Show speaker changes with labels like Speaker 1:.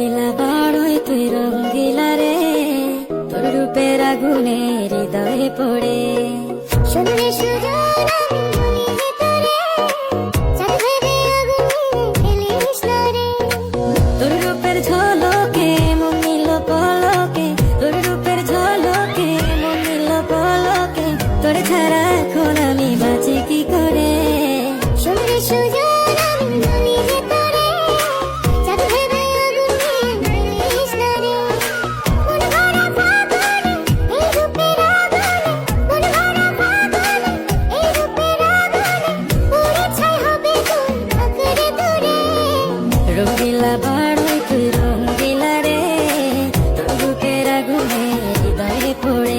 Speaker 1: রঙ্গিলা বাড়ই তুই রঙ্গিলা রে। তোর রূপের আগুনে হৃদয়ে পড়ে।
Speaker 2: শুনলে শুধু তোর
Speaker 1: ছাড়া এখন আমি রঙ্গিলা বাড়াই তুই রঙ্গিলা রে তোর বুকের হৃদয়ে পড়ে